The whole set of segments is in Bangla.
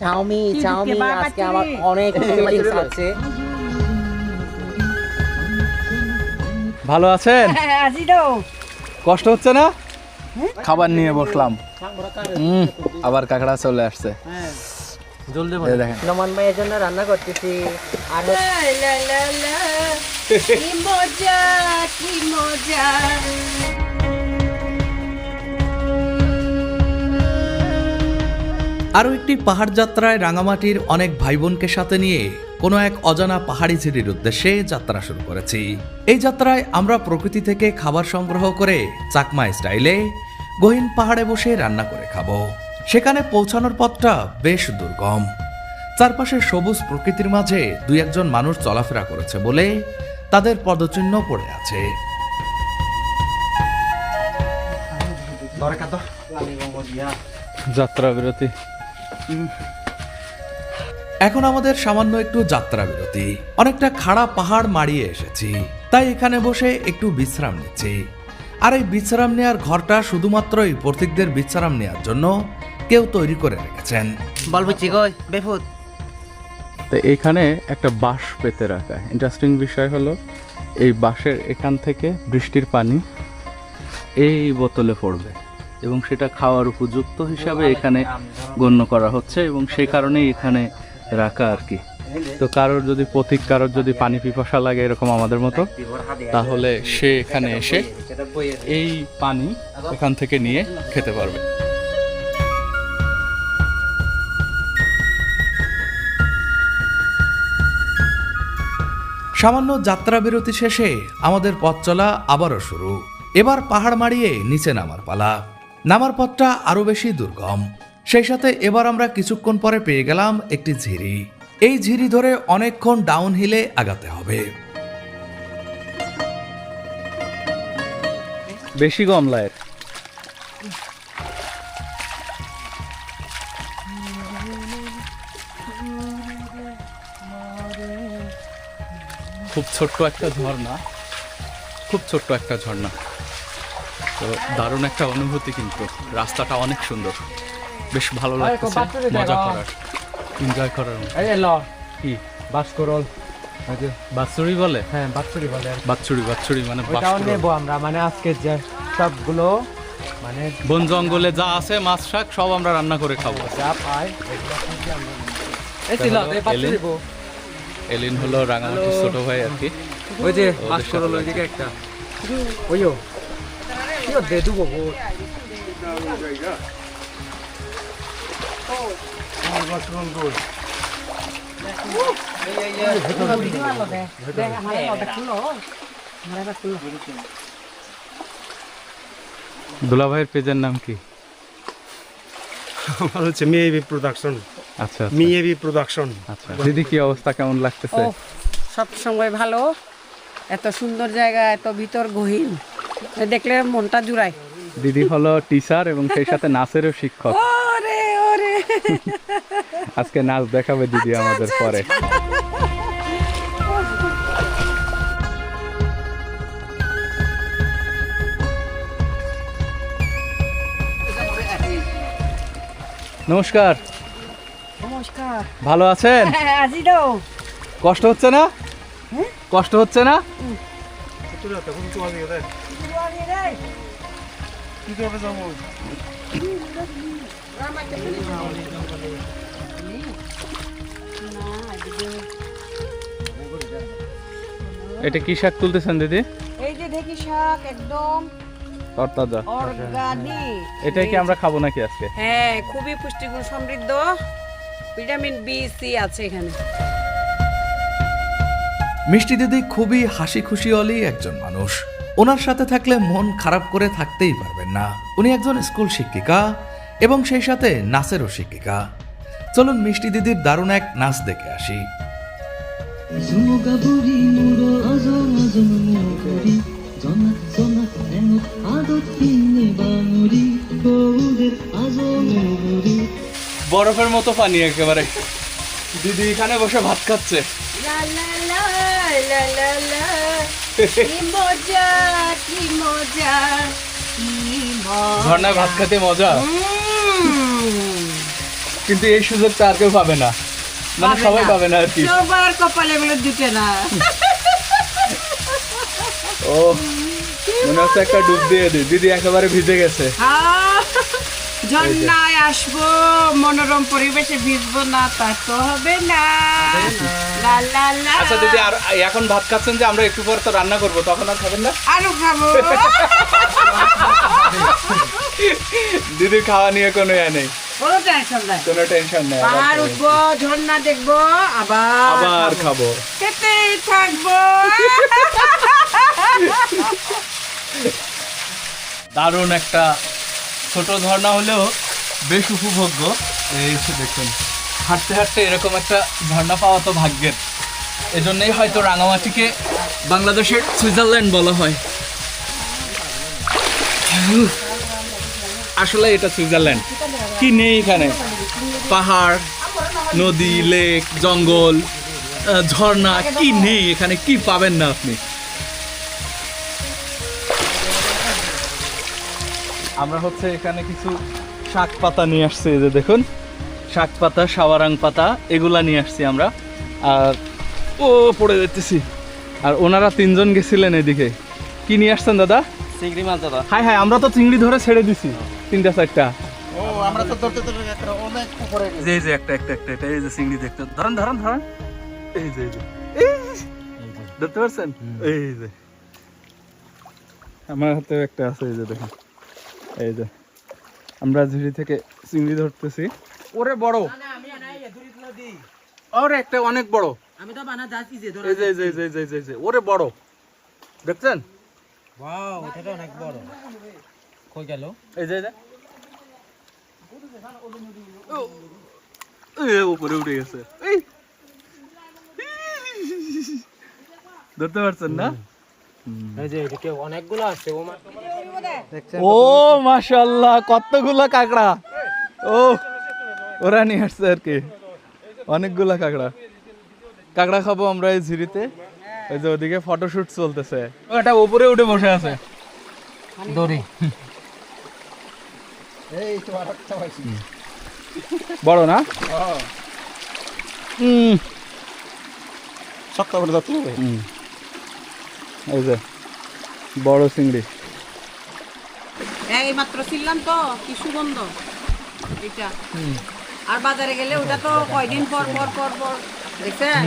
চাউমি চাউমি আজকে? আমার অনেক ফিলিংস আছে। ভালো আছেন? হ্যাঁ তো। কষ্ট হচ্ছে না? খাবার নিয়ে বসলাম। হুম আবার কাঁকড়া চলে আসছে। এই ভাইয়ের জন্য রান্না করতেছি। আর কি মজা কি মজা। আরও একটি পাহাড় যাত্রায় রাঙামাটির অনেক ভাই বোনকে সাথে নিয়ে কোনো এক অজানা পাহাড়ি ঝিরির উদ্দেশ্যে যাত্রা শুরু করেছি। এই যাত্রায় আমরা প্রকৃতি থেকে খাবার সংগ্রহ করে চাকমা স্টাইলে গহীন পাহাড়ে বসে রান্না করে খাব। সেখানে পৌঁছানোর পথটা বেশ দুর্গম। চারপাশে সবুজ প্রকৃতির মাঝে দুই একজন মানুষ চলাফেরা করেছে বলে তাদের পদচিহ্ন পড়ে আছে। যাত্রা বিরতি এখন আমাদের সামান্য একটু যাত্রা বিরতি। অনেকটা খাড়া পাহাড় মারিয়ে এসেছি। তাই এখানে বসে একটু বিশ্রাম নিচ্ছি। আর এই বিশ্রাম নেওয়ার ঘরটা শুধুমাত্রই পথিকদের বিশ্রাম নেওয়ার জন্য কেউ তৈরি করে রেখেছেন। বলব চিকই বেফুত। তো এখানে একটা বাঁশ পেতে রাখা। ইন্টারেস্টিং বিষয় হলো এই বাঁশের এখান থেকে বৃষ্টির পানি এই বোতলে পড়বে। এবং সেটা খাওয়ার উপযুক্ত হিসাবে এখানে গণ্য করা হচ্ছে এবং সেই কারণেই এখানে রাখা আর কি। তো কারোর যদি পথিক, কারোর যদি পানি পিপাসা লাগে এরকম আমাদের মতো, তাহলে সে এখানে এসে এই পানি এখান থেকে নিয়ে খেতে পারবে। সামান্য যাত্রা বিরতি শেষে আমাদের পথ চলা আবারও শুরু। এবার পাহাড় মাড়িয়ে নিচে নামার পালা। নামার পথটা আরও বেশি দুর্গম। সেই সাথে এবার আমরা কিছুক্ষণ পরে পেয়ে গেলাম একটি ঝিরি। এই ঝিরি ধরে অনেকক্ষণ ডাউন হিলে আগাতে হবে। বেশি গমলায় খুব ছোট্ট একটা ঝর্ণা। খুব ছোট্ট একটা ঝর্ণা। তো দারুণ একটা অনুভূতি কিন্তু। রাস্তাটা অনেক সুন্দর। বেশ ভালো লাগতেছে। মজা করার। এনজয় করার কি? বাসকরল ওই বলে? হ্যাঁ বাৎসরি বলে। বাৎসুরি বাৎসুরি মানে। নেব আমরা। মানে আজকে যে সবগুলো মানে বন জঙ্গলে যা আছে মাছ শাক সব আমরা রান্না করে খাব। যা পাই এলেন? হলো রাঙামাটির ছোট ভাই আর কি। ওই যে বাসকরল সাথে ওইদিকে একটা। ওইও। কি দে দুবো বউ দুলা ভাইয়ের পেজের নাম কি? আমার হচ্ছে মিএবি প্রোডাকশন আচ্ছা আচ্ছা, মিএবি প্রোডাকশন আচ্ছা দিদি কি অবস্থা কেমন লাগতেছে? সব সময় ভালো। এত সুন্দর জায়গা এত ভিতর গহীন। দেখলে মনটা জুড়ায়। দিদি হলো টিচার এবং সেই সাথে নাচেরও শিক্ষক। ওরে ওরে। আজকে নাচ দেখাবে দিদি আমাদের পরে। নমস্কার। নমস্কার। ভালো আছেন? কষ্ট হচ্ছে না? কষ্ট হচ্ছে না? কষ্ট হচ্ছে না এটা কি শাক তুলতেছেন দিদি? এই যে দেখি শাক একদম। তরতাজা। অর্গানিক। এটাই কি আমরা খাব নাকি আজকে? হ্যাঁ খুবই পুষ্টিগুণ সমৃদ্ধ। ভিটামিন বি সি আছে এখানে। মিষ্টি দিদি খুবই হাসি খুশি অলি একজন মানুষ। ওনার সাথে থাকলে মন খারাপ করে থাকতেই পারবেন না। উনি একজন স্কুল শিক্ষিকা এবং সেই সাথে নাচেরও শিক্ষিকা। চলুন মিষ্টি দিদির দারুণ এক নাচ দেখে আসি। বরফের মতো পানি একেবারে। দিদি এখানে বসে ভাত খাচ্ছে। লা লা লা লা লা। মজা কি মজা কি ঝর্ণায় ভাত খেতে মজা? কিন্তু এই সুযোগটা আর কেউ পাবে না। মানে সবাই পাবে না আর কি। সবার কপালে এগুলো জুটে না। ও মনে হচ্ছে একটা ডুব দিয়ে দিই। দিদি একেবারে ভিজে গেছে। আহ, ঝর্ণায় আসব মনোরম পরিবেশে ভিজবো না তা তো হবে না। লা লা লা। আচ্ছা দিদি আর এখন ভাত খাচ্ছেন যে আমরা একটু পর তো রান্না করব তখন আর খাবেন না? আরও খাব। দিদির খাওয়া নিয়ে কোনো ইয়ে নেই। কোনো টেনশন নাই। কোনো টেনশন নেই পাহাড় উঠবো ঝর্ণা দেখব আবার আবার খাব। খেতেই থাকব। দারুণ একটা ছোট ঝর্ণা হলেও বেশ উপভোগ্য। এই যে দেখুন, হাঁটতে হাঁটতে এরকম একটা ঝর্ণা পাওয়া তো ভাগ্যের। এজন্যই হয়তো রাঙামাটিকে বাংলাদেশের সুইজারল্যান্ড বলা হয়। আসলে এটা সুইজারল্যান্ড। কি নেই এখানে? পাহাড়, নদী, লেক, জঙ্গল ঝর্ণা, কি নেই? এখানে কি পাবেন না আপনি? আমরা হচ্ছে এখানে কিছু শাক পাতা নিয়ে আসছি এই যে দেখুন। শাক পাতা সাওয়ারাং পাতা এগুলা নিয়ে আসছি আমরা। আর ও পড়ে যেতেছি আর ওনারা তিনজন গেছিলেন এদিকে। কি নিয়ে আসছেন দাদা? চিংড়ি মাছ দাদা। হ্যাঁ হ্যাঁ আমরা তো চিংড়ি ধরে ছেড়ে দিছি তিনটা চারটা। ও আমরা তো ধরতে ধরতে একটা অনেক উপরে গেছি। যে এই যে একটা একটা একটা এটা এই যে চিংড়ি দেখতে। ধরেন ধরেন ধরেন। এই যে এই যে। ধরতে পারছেন? এই যে। আমার হাতে একটা আছে এই যে দেখুন। এই যে আমরা ঝুড়ি থেকে চিংড়ি ধরতেছি ওরে বড় ওরে একটা অনেক বড় আমি তো বানা যাচ্ছি যে এই যে এই যে এই যে, এই যে, এই যে, ওরে বড় দেখছেন ওয়াও এটা তো অনেক বড় কই গেল এই যে এই যে ও, এ, উপরে উঠে গেছে এই। ধরতে পারছেন না এই যে এটা কেউ অনেকগুলো আছে ও মা ও মাশাল্লাহ কতগুলা কাঁকড়া? ও ওরা নিয়ে আসছে আর কি। অনেকগুলা কাঁকড়া। কাঁকড়া খাব আমরা এই ঝিরিতে। ওই যে ওদিকে ফটোশুট চলতেছে। এটা উপরে উঠে বসে আছে। দড়ি। বড়। না? হুম শক্ত করে ধরতে এই যে বড় চিংড়ি। এই মাত্র ছিলাম তো কি সুগন্ধ। এটা আর বাজারে গেলে ওটা তো কয়দিন পর পর পর পর দেখছেন?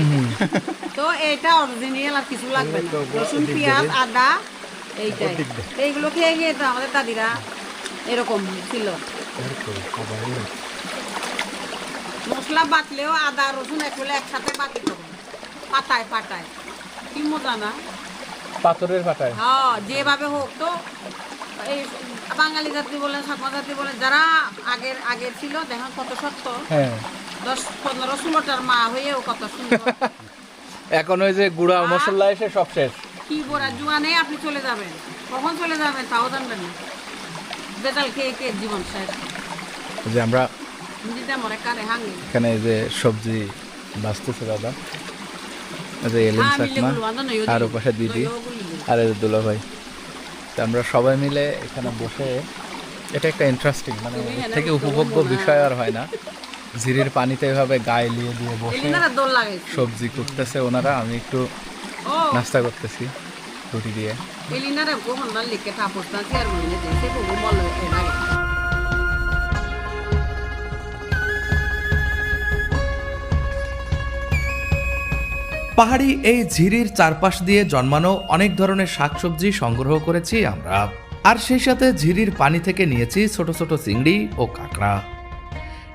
তো এটা অরিজিনাল আর কিছু লাগবে না। রসুন পেঁয়াজ আদা এইটাই। এইগুলো খেয়ে খেয়ে তো আমাদের দাদিরা এরকম ছিল। মশলা বাটলেও আদা রসুন একলে একসাথে বাটি করো পাতায় পাতায়। কি মজা না? পাথরের পাটায় হ্যাঁ যেভাবে হোক তো এই বাঙালি জাতি বলেন সাকমা জাতি বলেন যারা আগের আগে ছিল দেখেন কত সত্য। হ্যাঁ। দশ পনেরো ষোলোটার মা হয়েও কত সুন্দর। এখন ওই যে গুঁড়া মশলা এসে সব শেষ। কি বড়া জুয়ানে আপনি চলে যাবেন। কখন চলে যাবেন তাও জানবেন না। বেতাল খেয়ে খেয়ে জীবন শেষ। যে আমরা এখানে যে সবজি বাঁচতেছে দাদা। যে এলিন হ্যাঁ, আর। ওপাশে দিদি। আর দুলা ভাই তো আমরা সবাই মিলে এখানে বসে এটা একটা ইন্টারেস্টিং মানে এর থেকে উপভোগ্য বিষয় আর হয় না। ঝিরির পানিতে এভাবে গায়ে লিয়ে দিয়ে বসে সবজি করতেছে ওনারা আমি একটু নাস্তা করতেছি রুটি দিয়ে। পাহাড়ি এই ঝিরির চারপাশ দিয়ে জন্মানো অনেক ধরনের শাকসবজি সংগ্রহ করেছি আমরা। আর সেই সাথে ঝিরির পানি থেকে নিয়েছি ছোট ছোট চিংড়ি ও কাঁকড়া।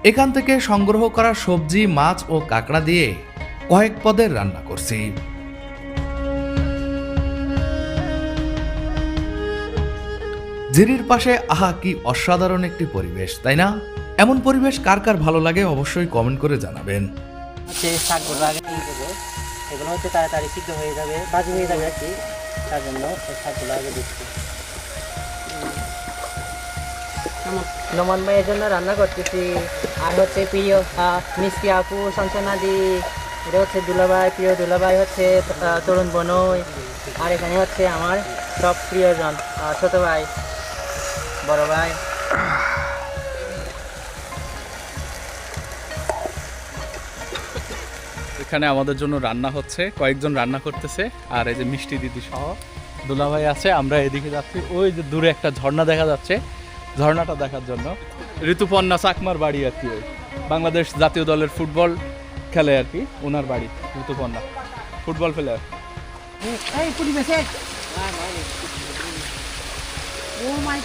এখান থেকে সংগ্রহ করা সবজি, মাছ ও কাঁকড়া দিয়ে কয়েক পদের রান্না করছি। ঝিরির পাশে, আহা, কি অসাধারণ একটি পরিবেশ, তাই না? এমন পরিবেশ কার কার ভালো লাগে অবশ্যই কমেন্ট করে জানাবেন। এগুলো হচ্ছে তাড়াতাড়ি সিদ্ধ হয়ে যাবে ভাজি হয়ে যাবে আর কি। তার জন্য শাকগুলো আগে দিচ্ছি। নমন ভাইয়ের জন্য রান্না করতেছি। আর হচ্ছে প্রিয় মিষ্টি আপু সঞ্চনাদি এটা হচ্ছে দুলাভাই, প্রিয় দুলাভাই হচ্ছে তরুণ বনই। আর এখানে হচ্ছে আমার সব প্রিয়জন ছোট ভাই, বড় ভাই। এখানে আমাদের জন্য রান্না হচ্ছে, কয়েকজন রান্না করতেছে, আর এই যে মিষ্টি দিদি সহ দুলাভাই আছে, আমরা এদিকে যাচ্ছি। ওই যে দূরে একটা ঝর্ণা দেখা যাচ্ছে, ঝর্ণাটা দেখার জন্য। ঋতুপর্ণা চাকমার বাড়ি আর কি বাংলাদেশ জাতীয় দলের ফুটবল খেলে আর কি, ওনার বাড়ি, ঋতুপর্ণা। ফুটবল প্লেয়ার ও মাই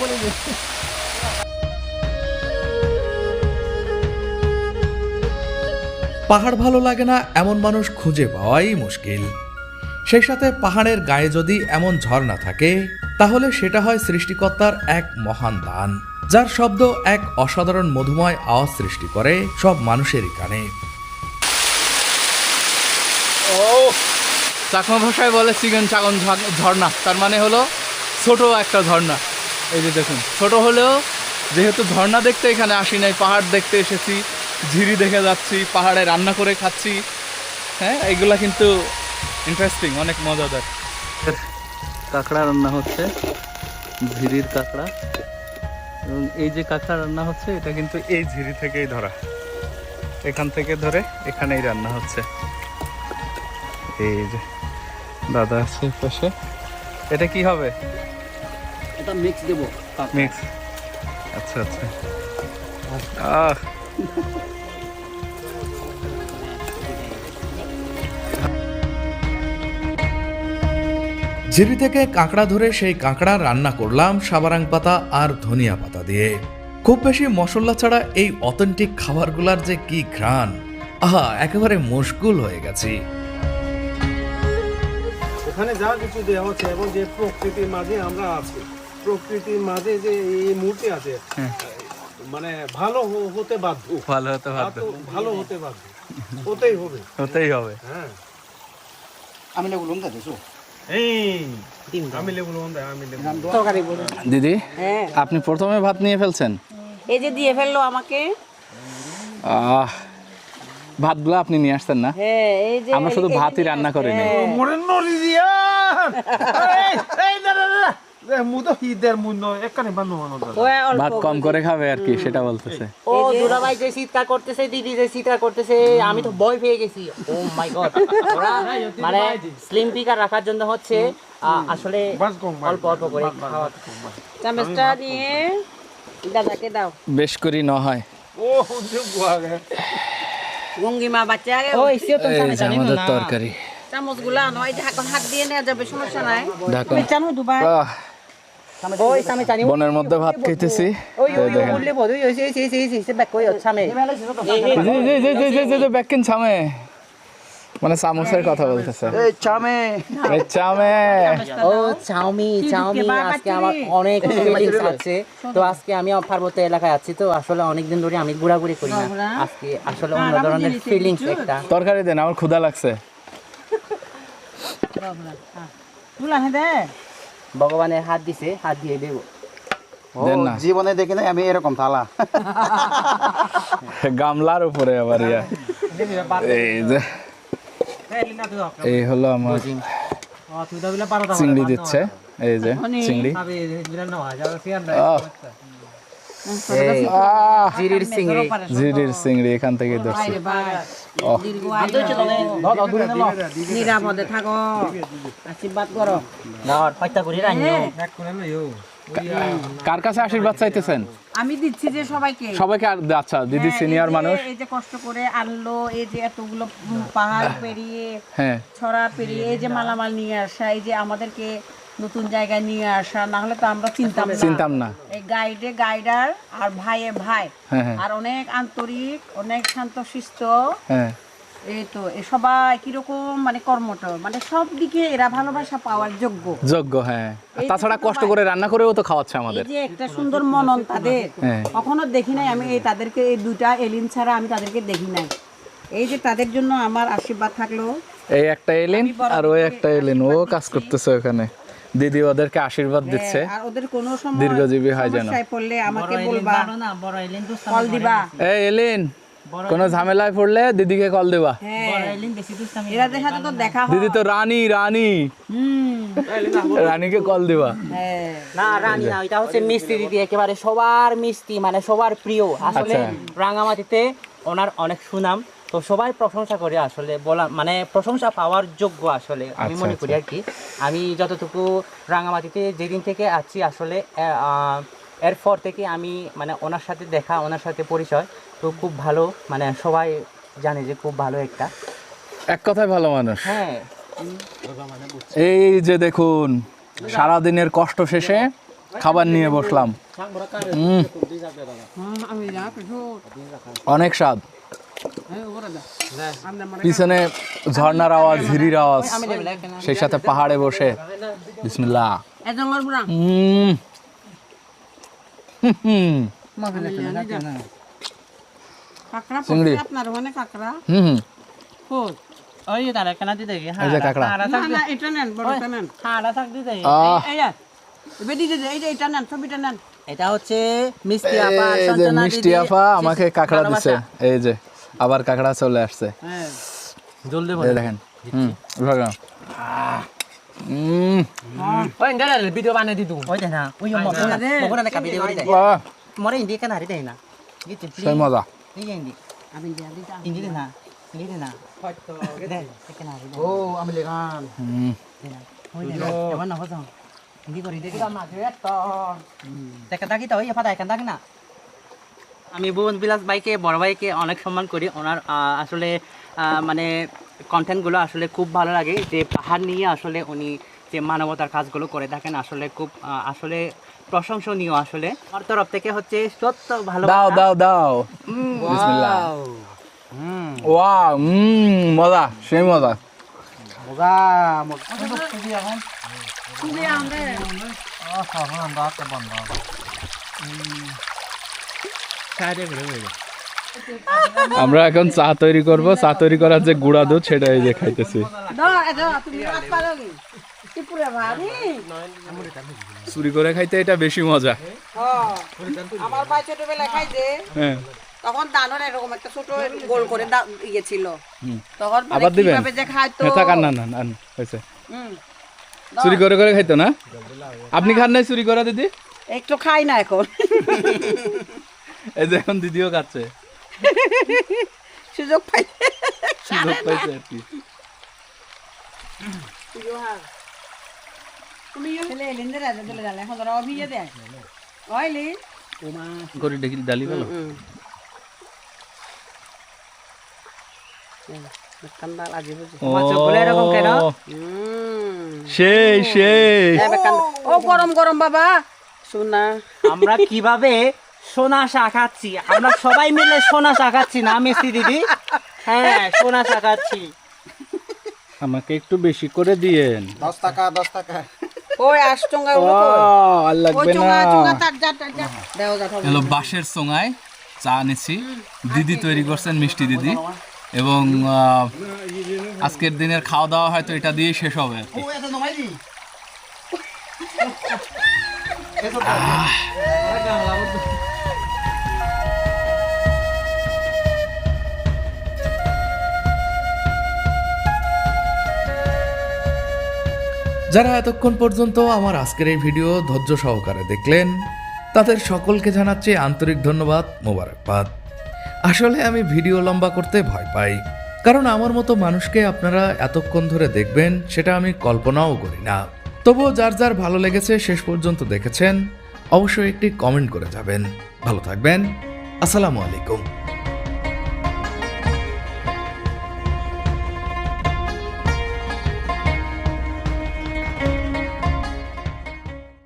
বলে পাহাড় ভালো লাগে না, এমন মানুষ খুঁজে পাওয়াই মুশকিল। সেই সাথে পাহাড়ের গায়ে যদি এমন ঝর্ণা থাকে, তাহলে সেটা হয় সৃষ্টিকর্তার এক মহান দান, যার শব্দ এক অসাধারণ মধুময় আওয়াজ সৃষ্টি করে সব মানুষেরই কানে। চাকমা ভাষায় বলে চিকেন চাগন ঝ- ঝর্ণা, তার মানে হলো ছোট একটা ঝর্ণা। এই যে দেখুন, ছোট হলেও যেহেতু ঝর্ণা দেখতে এখানে আসি নাই, পাহাড় দেখতে এসেছি ঝিরি দেখে যাচ্ছি পাহাড়ে রান্না করে খাচ্ছি। হ্যাঁ এগুলা কিন্তু ইন্টারেস্টিং অনেক মজাদার। কাঁকড়া রান্না হচ্ছে ঝিরির কাঁকড়া। এবং এই যে কাঁকড়া রান্না হচ্ছে এটা কিন্তু এই ঝিরি থেকেই ধরা। এখান থেকে ধরে এখানেই রান্না হচ্ছে। এই যে দাদা আছে পাশে। এটা কি হবে? এটা মিক্স দেবো। মিক্স আচ্ছা আচ্ছা। আহ ঝিরি থেকে কাঁকড়া ধরে সেই কাঁকড়া রান্না করলাম সাবারাং পাতা আর ধনিয়া পাতা দিয়ে। খুব বেশি মশলা ছাড়া এই অথেন্টিক খাবারগুলার যে কি ঘ্রাণ। আহা একেবারে মুশকুল হয়ে গেছি। ওখানে যা কিছু দেওয়া হচ্ছে এবং যে প্রকৃতির মাঝে আমরা আছি প্রকৃতির মাঝে যে এই মূর্তি আছে মানে ভালো হতে বাধ্য। ভালো হতে তো ভালো হতে বাধ্য। হতেই হবে। হতেই হবে। হ্যাঁ। আমি লেবু লঙ্কা দিছো? দিদি হ্যাঁ। আপনি প্রথমে ভাত নিয়ে ফেলছেন? এই যে দিয়ে ফেলল আমাকে। আহ ভাতগুলো আপনি নিয়ে আসতেন না? হ্যাঁ আমরা শুধু ভাতই রান্না করিনি। মোরে নরি দিয়া এই এই দাদা দাদা মুদো হিদের মুন্ন একানে বানো বানো দাদা। ও অল্প ভাত কম করে খাবে আর কি সেটা বলতেছে। ও দুলাভাই যে চিৎকার করতেছে দিদি যে চিৎকার করতেছে আমি তো ভয় পেয়ে গেছি। ও মাই গড মানে স্লিম পিকার রাখার জন্য হচ্ছে আসলে বাস কম বাস, অল্প অল্প করে খাওয়া চামচটা দিয়ে দাদাকে দাও। বেশ করি ন হয়। ও যে গুয়া গে গঙ্গিমা বাচ্চা আগে ও এসিও তো আমাদের তরকারি। চামচগুলা নয় যে এখন হাত দিয়ে নেওয়া যাবে সমস্যা নাই। ঢাকা জানো দুবাই আহ, ওই সামে জানি বনের মধ্যে ভাত খাইতেছি। ওই ওই দেখেন। বললে বলি ওই সেই সেই সেই সেই ব্যাক কই সামে জি জি জি জি জি জি জি ব্যাকিন চামে মানে চামচের কথা বলতেছে। এই চামে এই চামে ও চাউমি চাউমি আজকে আমার অনেক ফিলিংস আছে। তো আজকে আমি পার্বত্য এলাকায় আছি তো আসলে অনেক দিন ধরে আমি ঘোরাঘুরি করি না। আজকে আসলে অন্য ধরনের ফিলিংস একটা। তরকারি দেন আমার ক্ষুধা লাগছে। তুলা হ্যাঁ দে। ভগবানের হাত দিছে হাত দিয়ে দেব। দেন না। জীবনে দেখি নাই আমি এরকম থালা। গামলার উপরে আবার ইয়া। এই যে এই হলো আমার চিংড়ি দিচ্ছে। এই যে চিংড়ি। আহ, আহ, জিরির চিংড়ি জিরির চিংড়ি এখান থেকে ধরছি। নিরাপদে থাকো। আশীর্বাদ করো। কাছে আশীর্বাদ চাইতেছেন? আমি দিচ্ছি যে সবাইকে। সবাইকে আচ্ছা দিদি হ্যাঁ, সিনিয়র মানুষ। এই যে কষ্ট করে আনলো এই যে এতগুলো পাহাড় পেরিয়ে হ্যাঁ। ছড়া পেরিয়ে এই যে মালামাল নিয়ে আসা এই যে আমাদেরকে নতুন জায়গায় নিয়ে আসা না হলে তো আমরা চিনতাম চিনতাম না। এই গাইডে গাইডার আর ভাইয়ে ভাই। হ্যাঁ হ্যাঁ। আর অনেক আন্তরিক অনেক শান্তশিষ্ট হ্যাঁ। এই তো সবাই কীরকম মানে কর্মঠ? মানে সব দিকে এরা ভালোবাসা পাওয়ার যোগ্য। যোগ্য হ্যাঁ। তাছাড়া কষ্ট করে রান্না করেও তো খাওয়াচ্ছে আমাদের। যে একটা সুন্দর মনন তাদের। কখনো দেখি নাই আমি এই তাদেরকে এই দুইটা এলিন ছাড়া আমি তাদেরকে দেখি নাই। এই যে তাদের জন্য আমার আশীর্বাদ থাকল। এই একটা এলেন আর ওই একটা এলেন ও কাজ করতেছে ওখানে। দিদি ওদেরকে আশীর্বাদ দিচ্ছে। আর ওদের কোনো সময় দীর্ঘজীবী হয় যেন। সমস্যায় পড়লে আমাকে বলবা। কল দিবা। এই এলেন কোনো ঝামেলায় পড়লে দিদিকে কল দেবা। হ্যাঁ। হয় দিদি তো রানী রানী। হুম। রানীকে কল দিবা। হ্যাঁ। না রানী না এটা হচ্ছে মিষ্টি দিদি একেবারে সবার মিষ্টি মানে সবার প্রিয়। আসলে আচ্ছা। রাঙামাটিতে ওনার অনেক সুনাম। তো সবাই প্রশংসা করে আসলে বলা মানে প্রশংসা পাওয়ার যোগ্য আসলে আমি আচ্ছা, মনে করি আর কি আমি যতটুকু রাঙামাটিতে যেদিন থেকে আছি আসলে এরপর থেকে আমি মানে ওনার সাথে দেখা ওনার সাথে পরিচয় তো খুব ভালো মানে সবাই জানে যে খুব ভালো একটা। এক কথায় ভালো মানুষ। হ্যাঁ। এই যে দেখুন সারাদিনের কষ্ট শেষে খাবার নিয়ে বসলাম। অনেক স্বাদ। পিছনে ঝর্ণার আওয়াজ ঝিরির আওয়াজ। সেই সাথে পাহাড়ে বসে। চিংড়ি। হুম, হুম। ওই তারা কেনা দিতে গিয়ে না এটা নেন বড়টা নেন। হাঁড়া থাক দিতে এই এবার দিতে এই যে এটা নেন ছবিটা নেন। এটা হচ্ছে মিষ্টি আপা যে মিষ্টি আফা আমাকে কাঁকড়া দিছে। এই যে। আবার কাঁকড়া চলে আসছে। হ্যাঁ জলদি দেখেন হুম ইন্টারনেট ভিডিও বানিয়ে দিতু ওই দেখ না ওই মগনা না কাবি দেই মরে ইন্দি কেন হারি দেই না? সেই মজা। এই ইন্দি। আমি ইন্দি না ইন্দি না। দে কেন হারি দে ও আমি লেগান। হুম, ওই দে এবার না হতো ইন্দি করি দে দেখা থাকি তো ওই ফাটা এখান থাকি না। আমি ভুবন বিলাস ভাইকে বড় ভাইকে অনেক সম্মান করি। ওনার আসলে মানে কন্টেন্টগুলো আসলে খুব ভালো লাগে। যে পাহাড় নিয়ে আসলে উনি যে মানবতার কাজগুলো করে থাকেন আসলে খুব আসলে প্রশংসনীয় আসলে। আমার তরফ থেকে হচ্ছে সত্য ভালো দাও দাও দাও। বিসমিল্লাহ। মজা সেই মজা। মজা মজা। তুমি আমরে এখন চা তৈরি করব। চা তৈরি করার যে গুঁড়া দুধ সেটা এই যে খাইতেছি। চুরি করে খাইতে এটা বেশি মজা। আমার ছোটবেলায় খাইছে। হ্যাঁ। তখন দানোর এরকম একটা ছোট গোল করে ইয়ে ছিল। তখন মানে আবার দিবেন? যে খাইতো? হ্যাঁ, থাক আর না না না না, হয়েছে চুরি করে করে খাইতো না। আপনি খান নাই চুরি করা দিদি? একটু খাই না এখন। এই যে এখন দিদিও খাচ্ছে সুযোগ পাই সুযোগ পাইছে আর কি। করে দেখি ডালি ভালো এরকম কেন? সেই সেই। ও গরম গরম বাবা। শোনা। আমরা কীভাবে সোনা চা খাচ্ছি আমরা সবাই মিলে সোনা চা খাচ্ছি না মিষ্টি দিদি। হ্যাঁ সোনা চা খাচ্ছি আমাকে একটু বেশি করে দিয়েন। দশ টাকা দশ টাকা। ওই আর লাগবে না। হলো বাঁশের চোঙায় চা নিছি দিদি তৈরি করছেন মিষ্টি দিদি। এবং আজকের দিনের খাওয়া দাওয়া হয়তো এটা দিয়েই শেষ হবে আর কি। যারা এতক্ষণ পর্যন্ত আমার আজকের এই ভিডিও ধৈর্য সহকারে দেখলেন, তাদের সকলকে জানাচ্ছি আন্তরিক ধন্যবাদ, মোবারকবাদ। আসলে আমি ভিডিও লম্বা করতে ভয় পাই, কারণ আমার মতো মানুষকে আপনারা এতক্ষণ ধরে দেখবেন, সেটা আমি কল্পনাও করি না। তবুও যার যার ভালো লেগেছে শেষ পর্যন্ত দেখেছেন, অবশ্যই একটি কমেন্ট করে যাবেন। ভালো থাকবেন, আসসালামু আলাইকুম।